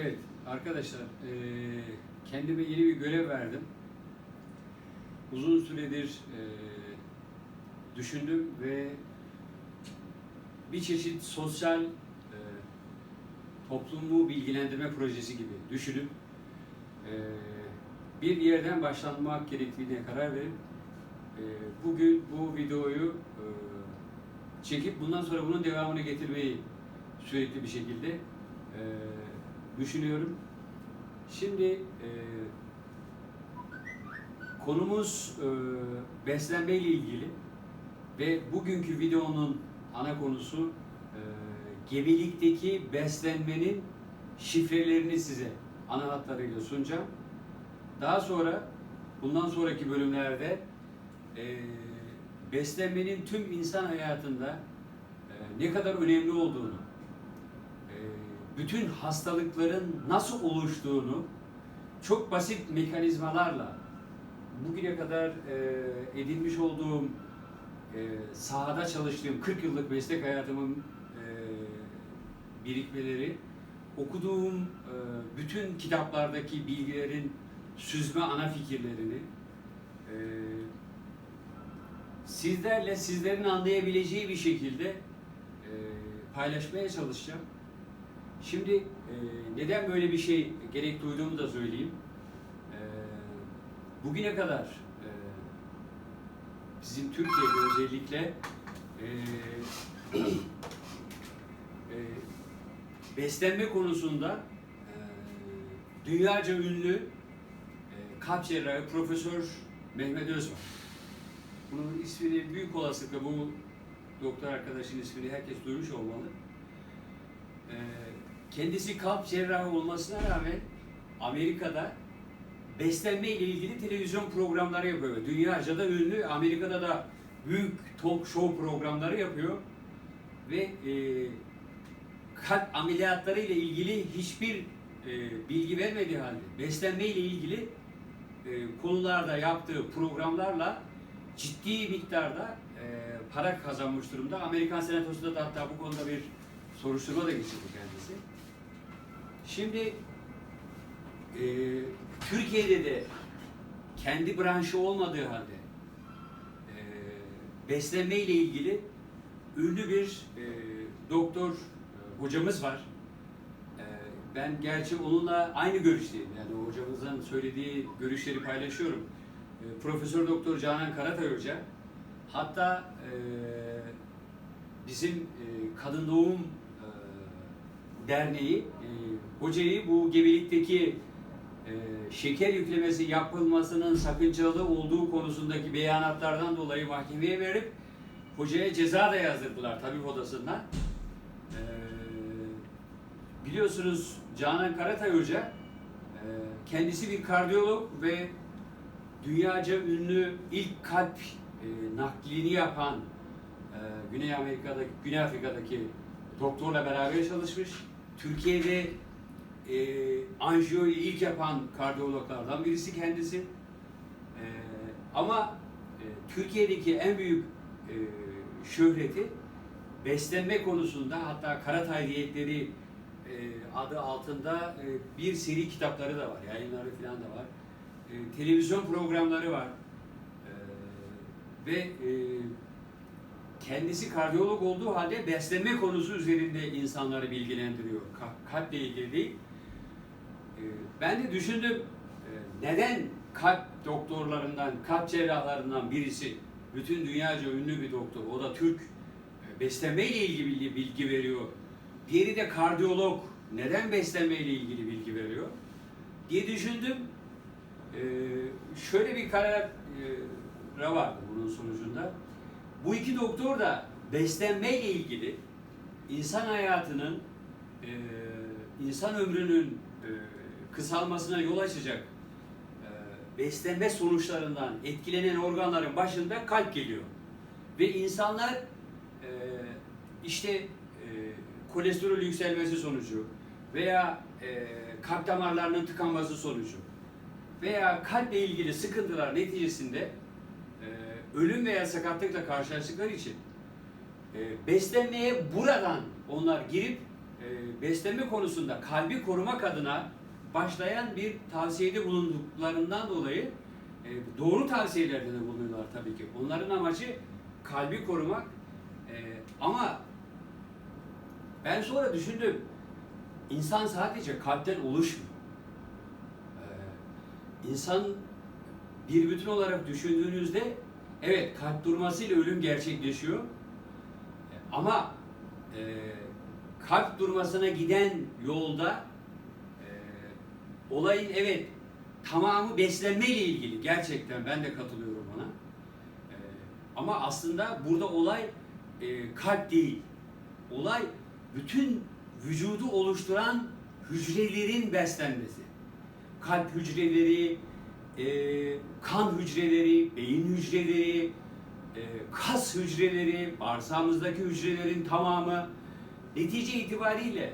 Evet arkadaşlar eee, kendime yeni bir görev verdim. Uzun süredir eee, düşündüm ve bir çeşit sosyal eee, toplumu bilgilendirme projesi gibi düşünüp eee, bir yerden başlanmak gerektiğine karar verip eee, bugün bu videoyu eee, çekip bundan sonra bunun devamını getirmeyi sürekli bir şekilde eee, düşünüyorum. Şimdi eee, konumuz eee beslenme ile ilgili ve bugünkü videonun ana konusu eee gebelikteki beslenmenin şifrelerini size ana hatlarıyla sunacağım. Daha sonra bundan sonraki bölümlerde eee, beslenmenin tüm insan hayatında eee, ne kadar önemli olduğunu, eee, bütün hastalıkların nasıl oluştuğunu çok basit mekanizmalarla bugüne kadar eee, edinmiş olduğum eee, sahada çalıştığım 40 yıllık meslek hayatımın eee, birikmeleri, okuduğum eee, bütün kitaplardaki bilgilerin süzme ana fikirlerini eee, sizlerle sizlerin anlayabileceği bir şekilde eee, paylaşmaya çalışacağım. Şimdi eee, neden böyle bir şey gerek duyduğumu da söyleyeyim. Eee, bugüne kadar eee, bizim Türkiye'de özellikle eee, eee, beslenme konusunda eee, dünyaca ünlü eee, kalp cerrahı Profesör Mehmet Öz var. Bunun ismini büyük olasılıkla bu doktor arkadaşın ismini herkes duymuş olmalı. Ee, kendisi kalp cerrahı olmasına rağmen Amerika'da beslenme ile ilgili televizyon programları yapıyor. Dünyaca da ünlü, Amerika'da da büyük talk show programları yapıyor. Ve e, kalp ameliyatları ile ilgili hiçbir e, bilgi vermediği halde beslenme ile ilgili e, konularda yaptığı programlarla ciddi miktarda e, para kazanmış durumda. Amerikan Senatosu'nda da hatta bu konuda bir soruşturma da geçirdi kendisi. Şimdi e, Türkiye'de de kendi branşı olmadığı halde e, beslenme ile ilgili ünlü bir e, doktor e, hocamız var. E, ben gerçi onunla aynı görüşteyim. Yani o hocamızın söylediği görüşleri paylaşıyorum. E, Profesör Doktor Canan Karatay Hoca hatta e, bizim e, Kadın Doğum Derneği e, hocayı bu gebelikteki e, şeker yüklemesi yapılmasının sakıncalı olduğu konusundaki beyanatlardan dolayı mahkemeye verip hocaya ceza da yazdırdılar tabip odasından. E, biliyorsunuz Canan Karatay Hoca e, kendisi bir kardiyolog ve dünyaca ünlü ilk kalp e, naklini yapan e, Güney Amerika'daki, Güney Afrika'daki doktorla beraber çalışmış. Türkiye'de e, anjiyoyu ilk yapan kardiyologlardan birisi kendisi. E, ama e, Türkiye'deki en büyük e, şöhreti beslenme konusunda hatta Karatay diyetleri e, adı altında e, bir seri kitapları da var, yayınları falan da var. E, televizyon programları var. E, ve e, kendisi kardiyolog olduğu halde beslenme konusu üzerinde insanları bilgilendiriyor. Ka- kalple ilgili değil. E, ben de düşündüm e, neden kalp doktorlarından, kalp cerrahlarından birisi bütün dünyaca ünlü bir doktor, o da Türk, e, beslenme ile ilgili bilgi, veriyor. Diğeri de kardiyolog, neden beslenme ile ilgili bilgi veriyor diye düşündüm. Ee, şöyle bir karar e, vardı bunun sonucunda. Bu iki doktor da beslenme ile ilgili insan hayatının, e, insan ömrünün e, kısalmasına yol açacak e, beslenme sonuçlarından etkilenen organların başında kalp geliyor. Ve insanlar e, işte e, kolesterol yükselmesi sonucu veya e, kalp damarlarının tıkanması sonucu veya kalple ilgili sıkıntılar neticesinde ölüm veya sakatlıkla karşılaştıkları için e, beslenmeye buradan onlar girip e, beslenme konusunda kalbi korumak adına başlayan bir tavsiyede bulunduklarından dolayı e, doğru tavsiyelerde de bulunuyorlar tabii ki. Onların amacı kalbi korumak E, ama ben sonra düşündüm insan sadece kalpten oluşmuyor. E, insan bir bütün olarak düşündüğünüzde evet kalp durmasıyla ölüm gerçekleşiyor. Ama e, kalp durmasına giden yolda e, olayın evet tamamı beslenme ile ilgili gerçekten ben de katılıyorum ona. E, ama aslında burada olay e, kalp değil. Olay bütün vücudu oluşturan hücrelerin beslenmesi. Kalp hücreleri, e, kan hücreleri, beyin hücreleri, e, kas hücreleri, bağırsağımızdaki hücrelerin tamamı netice itibariyle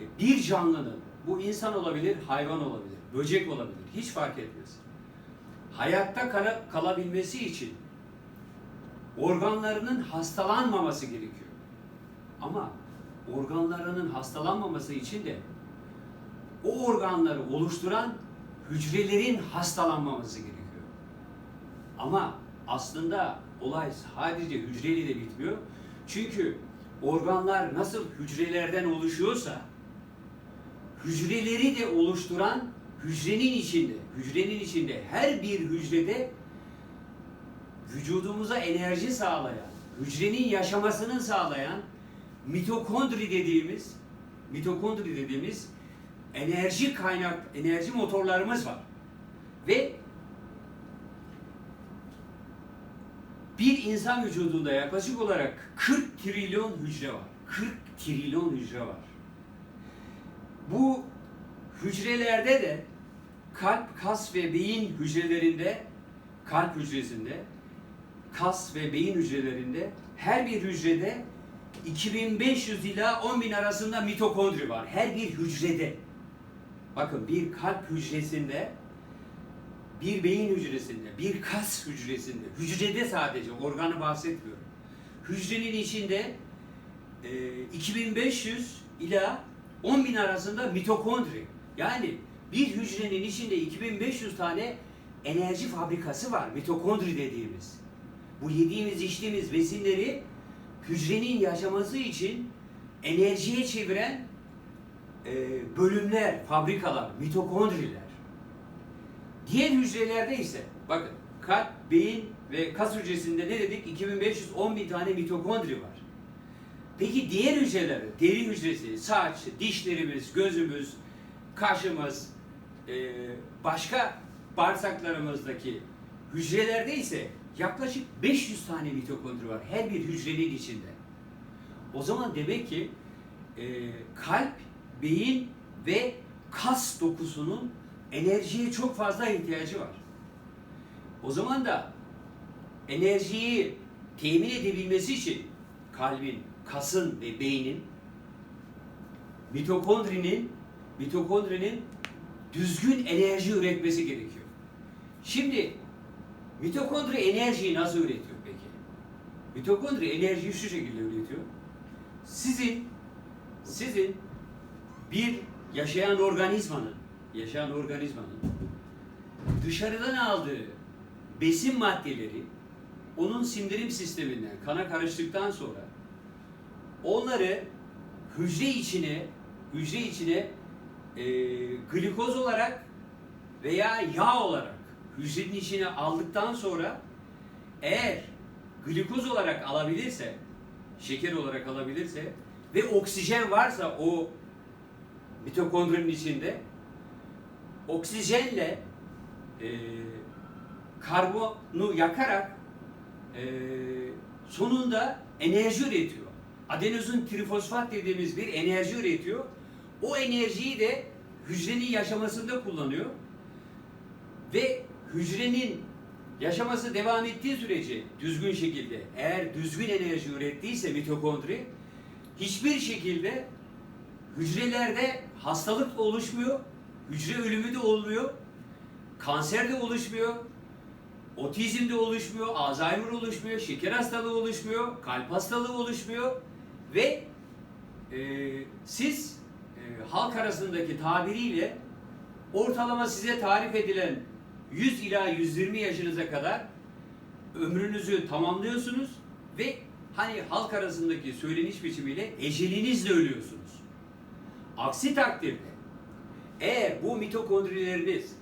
e, bir canlının, bu insan olabilir, hayvan olabilir, böcek olabilir, hiç fark etmez. Hayatta kala- kalabilmesi için organlarının hastalanmaması gerekiyor. Ama organlarının hastalanmaması için de o organları oluşturan hücrelerin hastalanmaması gerekiyor. Ama aslında olay sadece hücreyle bitmiyor. Çünkü organlar nasıl hücrelerden oluşuyorsa hücreleri de oluşturan hücrenin içinde, hücrenin içinde her bir hücrede vücudumuza enerji sağlayan, hücrenin yaşamasını sağlayan mitokondri dediğimiz mitokondri dediğimiz enerji kaynak, enerji motorlarımız var. Ve bir insan vücudunda yaklaşık olarak 40 trilyon hücre var. 40 trilyon hücre var. Bu hücrelerde de kalp, kas ve beyin hücrelerinde, kalp hücresinde, kas ve beyin hücrelerinde her bir hücrede 2500 ila 10.000 arasında mitokondri var. Her bir hücrede. Bakın bir kalp hücresinde, bir beyin hücresinde, bir kas hücresinde, hücrede sadece organı bahsetmiyorum. Hücrenin içinde e, 2500 ila 10.000 arasında mitokondri. Yani bir hücrenin içinde 2500 tane enerji fabrikası var. Mitokondri dediğimiz. Bu yediğimiz içtiğimiz besinleri hücrenin yaşaması için enerjiye çeviren e, bölümler, fabrikalar, mitokondriler. Diğer hücrelerde ise bakın kalp, beyin ve kas hücresinde ne dedik? 2510 bin tane mitokondri var. Peki diğer hücreler, deri hücresi, saç, dişlerimiz, gözümüz, kaşımız, e, başka bağırsaklarımızdaki hücrelerde ise yaklaşık 500 tane mitokondri var her bir hücrenin içinde. O zaman demek ki e, kalp, beyin ve kas dokusunun enerjiye çok fazla ihtiyacı var. O zaman da enerjiyi temin edebilmesi için kalbin, kasın ve beynin mitokondrinin mitokondrinin düzgün enerji üretmesi gerekiyor. Şimdi mitokondri enerjiyi nasıl üretiyor peki? Mitokondri enerjiyi şu şekilde üretiyor. Sizin sizin bir yaşayan organizmanın yaşayan organizmanın dışarıdan aldığı besin maddeleri onun sindirim sisteminden kana karıştıktan sonra onları hücre içine hücre içine e, glikoz olarak veya yağ olarak hücrenin içine aldıktan sonra eğer glikoz olarak alabilirse şeker olarak alabilirse ve oksijen varsa o mitokondrinin içinde oksijenle e, karbonu yakarak e, sonunda enerji üretiyor. Adenozin trifosfat dediğimiz bir enerji üretiyor. O enerjiyi de hücrenin yaşamasında kullanıyor. Ve hücrenin yaşaması devam ettiği sürece düzgün şekilde eğer düzgün enerji ürettiyse mitokondri hiçbir şekilde hücrelerde hastalık da oluşmuyor, hücre ölümü de olmuyor, kanser de oluşmuyor, otizm de oluşmuyor, Alzheimer oluşmuyor, şeker hastalığı oluşmuyor, kalp hastalığı oluşmuyor ve e, siz e, halk arasındaki tabiriyle ortalama size tarif edilen 100 ila 120 yaşınıza kadar ömrünüzü tamamlıyorsunuz ve hani halk arasındaki söyleniş biçimiyle ecelinizle ölüyorsunuz. Aksi takdirde eğer bu mitokondrileriniz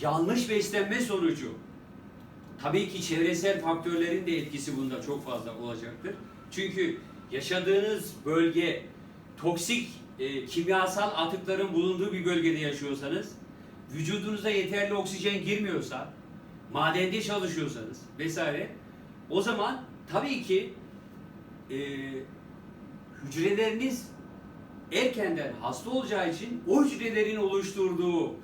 yanlış beslenme sonucu tabii ki çevresel faktörlerin de etkisi bunda çok fazla olacaktır. Çünkü yaşadığınız bölge toksik e, kimyasal atıkların bulunduğu bir bölgede yaşıyorsanız, vücudunuza yeterli oksijen girmiyorsa, madende çalışıyorsanız vesaire, o zaman tabii ki e, hücreleriniz erkenden hasta olacağı için o hücrelerin oluşturduğu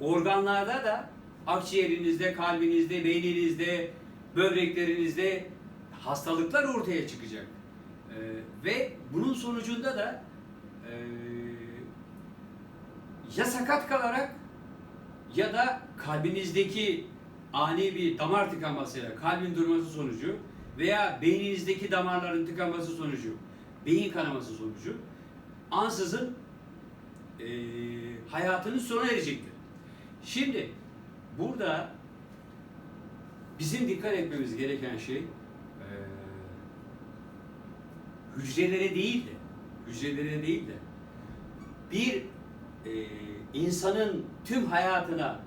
organlarda da akciğerinizde, kalbinizde, beyninizde, böbreklerinizde hastalıklar ortaya çıkacak. Ee, ve bunun sonucunda da e, ya sakat kalarak ya da kalbinizdeki ani bir damar tıkanmasıyla kalbin durması sonucu veya beyninizdeki damarların tıkanması sonucu, beyin kanaması sonucu ansızın e, hayatınız sona erecektir. Şimdi burada bizim dikkat etmemiz gereken şey e, hücrelere değil de hücrelere değil de bir e, insanın tüm hayatına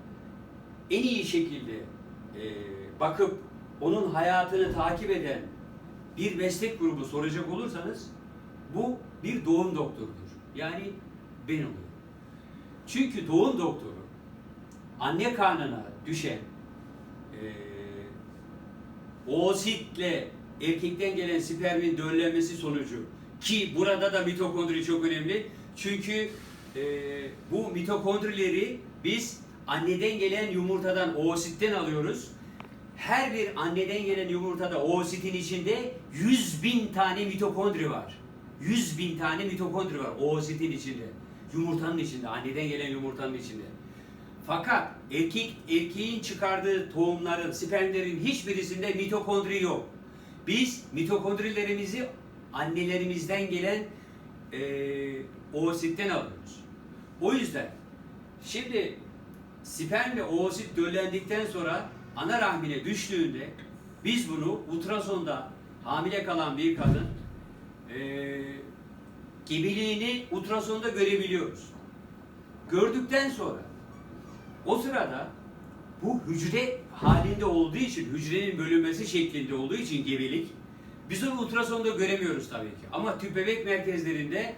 en iyi şekilde e, bakıp onun hayatını takip eden bir meslek grubu soracak olursanız bu bir doğum doktorudur. Yani ben oluyorum. Çünkü doğum doktoru anne karnına düşen e, oositle erkekten gelen spermin döllenmesi sonucu ki burada da mitokondri çok önemli. Çünkü e, bu mitokondrileri biz anneden gelen yumurtadan, oositten alıyoruz. Her bir anneden gelen yumurtada oositin içinde 100 bin tane mitokondri var. 100 bin tane mitokondri var oositin içinde. Yumurtanın içinde, anneden gelen yumurtanın içinde. Fakat erkek erkeğin çıkardığı tohumların, spermlerin hiçbirisinde mitokondri yok. Biz mitokondrilerimizi annelerimizden gelen e, oositten alıyoruz. O yüzden şimdi sperm ve oosit döllendikten sonra ana rahmine düştüğünde biz bunu ultrasonda hamile kalan bir kadın e, gebeliğini ultrasonda görebiliyoruz. Gördükten sonra o sırada bu hücre halinde olduğu için, hücrenin bölünmesi şeklinde olduğu için gebelik, biz onu ultrasonda göremiyoruz tabii ki. Ama tüp bebek merkezlerinde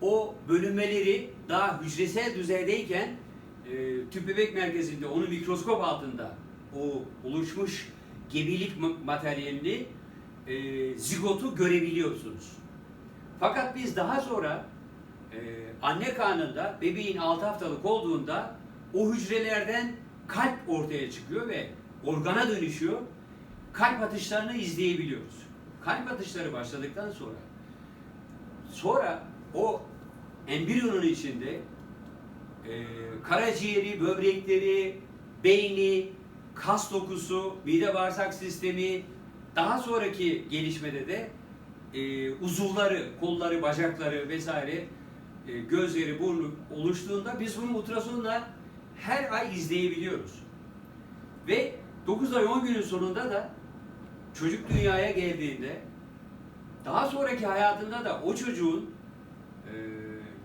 o bölünmeleri daha hücresel düzeydeyken e, tüp bebek merkezinde onu mikroskop altında o oluşmuş gebelik ma- materyalini e, zigotu görebiliyorsunuz. Fakat biz daha sonra e, anne karnında bebeğin 6 haftalık olduğunda o hücrelerden kalp ortaya çıkıyor ve organa dönüşüyor. Kalp atışlarını izleyebiliyoruz. Kalp atışları başladıktan sonra sonra o embriyonun içinde e, karaciğeri, böbrekleri, beyni, kas dokusu, mide bağırsak sistemi, daha sonraki gelişmede de e, uzuvları, kolları, bacakları vesaire, e, gözleri, burnu oluştuğunda biz bunu ultrasonla her ay izleyebiliyoruz. Ve 9 ay 10 günün sonunda da çocuk dünyaya geldiğinde daha sonraki hayatında da o çocuğun e,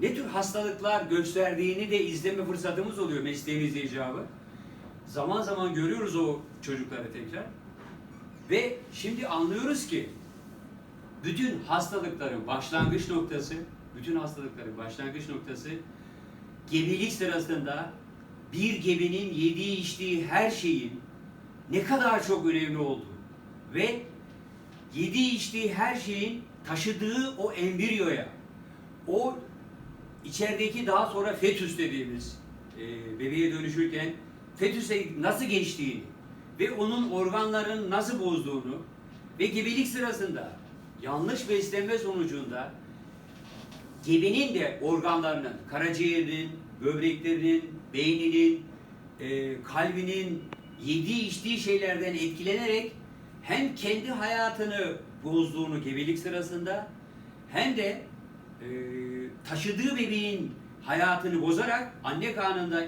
ne tür hastalıklar gösterdiğini de izleme fırsatımız oluyor mesleğimiz icabı. Zaman zaman görüyoruz o çocukları tekrar. Ve şimdi anlıyoruz ki bütün hastalıkların başlangıç noktası, bütün hastalıkların başlangıç noktası gebelik sırasında bir gebenin yediği içtiği her şeyin ne kadar çok önemli olduğu ve yediği içtiği her şeyin taşıdığı o embriyoya, o içerideki daha sonra fetüs dediğimiz e, bebeğe dönüşürken fetüse nasıl geçtiğini ve onun organların nasıl bozduğunu ve gebelik sırasında yanlış beslenme sonucunda gebenin de organlarının, karaciğerinin, böbreklerinin, beyninin, e, kalbinin yediği içtiği şeylerden etkilenerek hem kendi hayatını bozduğunu gebelik sırasında hem de e, taşıdığı bebeğin hayatını bozarak anne karnında